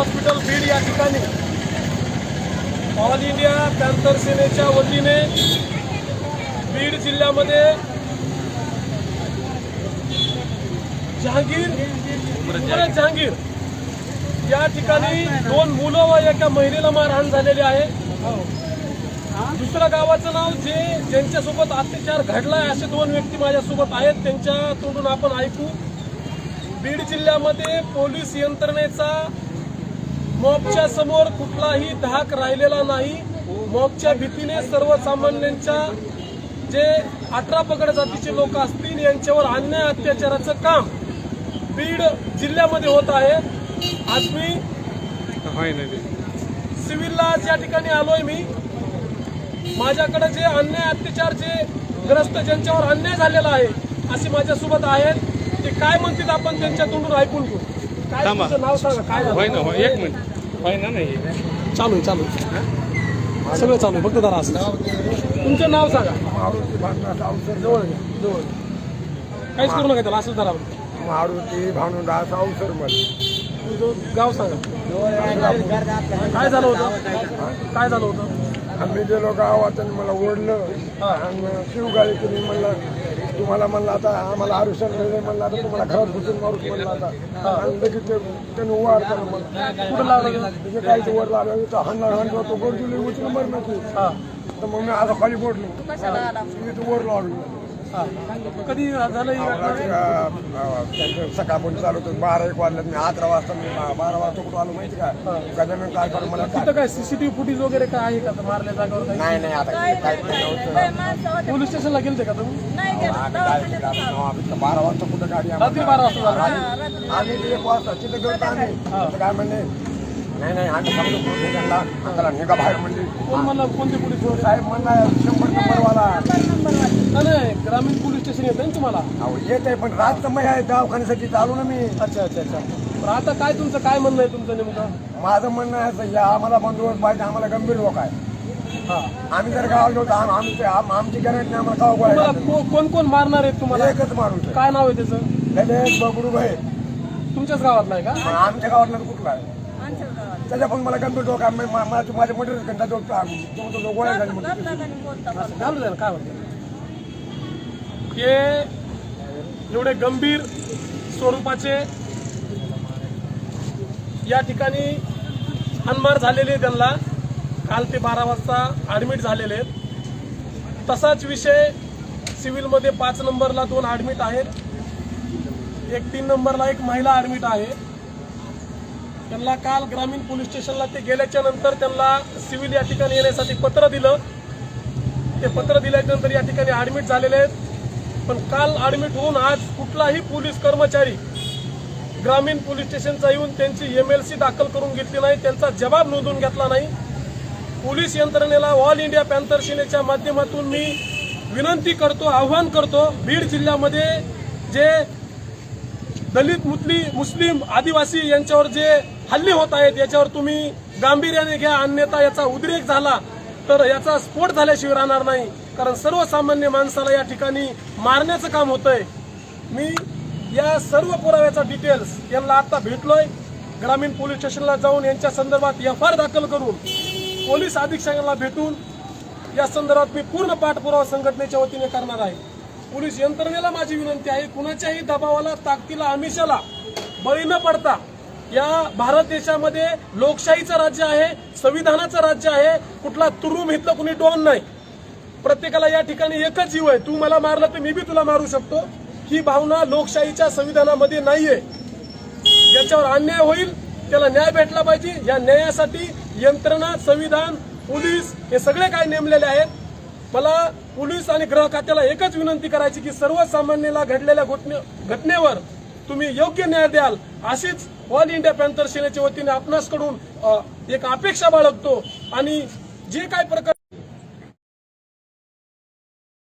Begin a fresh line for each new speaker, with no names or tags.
Hospital Beed या ठिकाणी. All India panther सेनेच्या वतीने बीड जिल्ह्यामध्ये जहांगीर जहांगीर या ठिकाणी दोन मुलं व एका महिलेला मारहाण झालेली आहे. दुसऱ्या गावाचं नाव जे ज्यांच्यासोबत अत्याचार घडलाय असे दोन व्यक्ती माझ्यासोबत आहेत. त्यांच्या तोंडून आपण ऐकू. बीड जिल्ह्यामध्ये पोलीस यंत्रणेचा मॉबच्या समोर कुठलाही धाक राहिलेला नाही. मॉबच्या भीतीने सर्वसामान्यांच्या जे अठरा पगड जातीचे लोक असतील यांच्यावर अन्याय अत्याचाराचं काम बीड जिल्ह्यामध्ये होत आहे. आज मी सिव्हिलला ज्या ठिकाणी आलोय मी. माझ्याकडे जे अन्याय अत्याचार जे ग्रस्त ज्यांच्यावर अन्याय झालेला आहे असे माझ्यासोबत आहेत. ते काय म्हणतील आपण त्यांच्या तोंडून ऐकून घेऊ.
थांबा.
नाव सांगा काय झालं?
होय ना होय एक मिनिट. होय ना नाही.
चालू आहे चालू आहे. सगळं चालू आहे फक्त जरा असं. तुमचं नाव सांगा. जवळ घ्या, जवळ. काहीच करू नका त्याला असं जरा
मारुती भानुदास अवसरमल
तुमचं गाव सांगा. काय झालं होतं? काय झालं होतं?
आम्ही गेलो गावात आणि मला ओढलं. आणि शिवगाळी केली म्हणलं तुम्हाला म्हणलं आता आम्हाला आरुषण मिळले म्हणलं आता तुम्हाला घरात घुसून मारूच म्हणलं आता. आणि लगेच ते त्याने वाढ केलं मला
कुठं लागलं
म्हणजे काहीच वर लागलं तर हंडा हंडा तो गोडजुली उचलून मर
हा.
तर मग मी आता खाली बोटलो इथं वर लागलो.
हा कधी झालं?
त्यांचं सकाळपर्यंत चालू होतं. बारा एक वाजल्यात. मी अकरा वाजता मी बारा वाजता कुठं आलो माहिती का? गजानन काय करू मला काय
तिथं काय सीसीटीव्ही फुटेज वगैरे काय आहे का? मारल्या जागेवर
नाही नाही आता नव्हतं
पोलीस स्टेशनला गेलते का तुम्ही?
बारा वाजता कुठं गाडी
रात्री बारा वाजता
आम्ही एक वाजता तिथं गेलो आम्ही. काय म्हणले नाही नाही आम्ही त्यांना अंगाला निघा बाहेर म्हणली.
कोण म्हणला? कोणते पोलीस वगैरे
साहेब म्हणला शंभर नंबरवाला.
नाही, नाही ग्रामीण पोलीस स्टेशन येतं ना तुम्हाला?
अहो येत आहे पण रात समय आहे दवाखान्यासाठी चालू ना मी.
अच्छा अच्छा अच्छा. पण आता काय तुमचं काय म्हणणं आहे तुमचं नेमकं?
माझं म्हणणं आहे असं, या आम्हाला बंदोबस्त पाहिजे आम्हाला गंभीर लोक आहे
हा.
आम्ही जर गावाला गेलो तर आम- आमचे आम- आमची गॅरंटी नाही आम्हाला गाव
तुम्हाला
गोळा
को- कोण कोण मारणार आहेत तुम्हाला?
एकच माणूस आहे.
काय नाव आहे त्याचं?
गणेश बबडू भाई
तुमच्याच गावातला आहे का?
पण आमच्या गावातला तर कुठला आहे? त्याच्या पण मला गंभीर डोका आहे. मा- माझ्या मोठे घंटा डोकं तुमचं गोळ्या झाली म्हणून.
काय होतं? हे एवढे गंभीर स्वरूपाचे या ठिकाणी हानमार झालेले त्यांना. काल ते बारा वाजता ॲडमिट झालेले आहेत. तसाच विषय सिव्हिलमध्ये पाच नंबरला दोन ॲडमिट आहेत. एक तीन नंबरला एक महिला ॲडमिट आहे. त्यांना काल ग्रामीण पोलीस स्टेशनला ते गेल्याच्यानंतर त्यांना सिव्हिल या ठिकाणी येण्यासाठी पत्र दिलं. ते पत्र दिल्यानंतर या ठिकाणी ऍडमिट झालेले आहेत. पण काल ऍडमिट होऊन आज कुठलाही पोलीस कर्मचारी ग्रामीण पोलीस स्टेशनचा येऊन त्यांची एमएलसी दाखल करून घेतली नाही त्यांचा जबाब नोंदवून घेतला नाही. पोलीस यंत्रणेला ऑल इंडिया पॅन्थर सेनेच्या माध्यमातून मी विनंती करतो आव्हान करतो बीड जिल्ह्यामध्ये जे दलित मुस्लिम मुस्लिम आदिवासी यांच्यावर जे हल्ले होत आहेत याच्यावर तुम्ही गांभीर्याने घ्या अन्यथा याचा उद्रेक झाला तर याचा स्फोट झाल्याशिवाय राहणार नाही. कारण सर्वसामान्य माणसाला या ठिकाणी मारण्याचं काम होतंय. मी या सर्व पुराव्याचा डिटेल्स यांना आता भेटलोय. ग्रामीण पोलीस स्टेशनला जाऊन यांच्या संदर्भात एफ आर दाखल करून पोलीस अधीक्षकांना भेटून या संदर्भात मी पूर्ण पाठपुरावा संघटनेच्या वतीने करणार आहे. पोलीस यंत्रणेला माझी विनंती आहे कुणाच्याही दबावाला ताकदीला आमिषाला बळी न पडता या भारत देशामध्ये लोकशाहीचं राज्य आहे संविधानाचं राज्य आहे कुठला तुरुम इथलं कुणी डॉन नाही. प्रत्येकाला या ठिकाणी एकच जीव आहे. तू मला मारलं तर मी बी तुला मारू शकतो. ही भावना लोकशाहीच्या संविधानामध्ये नाहीये. याच्यावर अन्याय होईल त्याला न्याय भेटला पाहिजे. या न्यायासाठी यंत्रणा संविधान पोलीस हे सगळे काय नेमलेले आहेत. मला पोलीस आणि गृह खात्याला एकच विनंती करायची की सर्वसामान्याला घडलेल्या घटने- घटनेवर तुम्ही योग्य न्याय द्याल अशीच ऑल इंडिया पॅन्थर सेनेच्या वतीने आपणासकडून एक अपेक्षा बाळगतो आणि जे काय प्रकार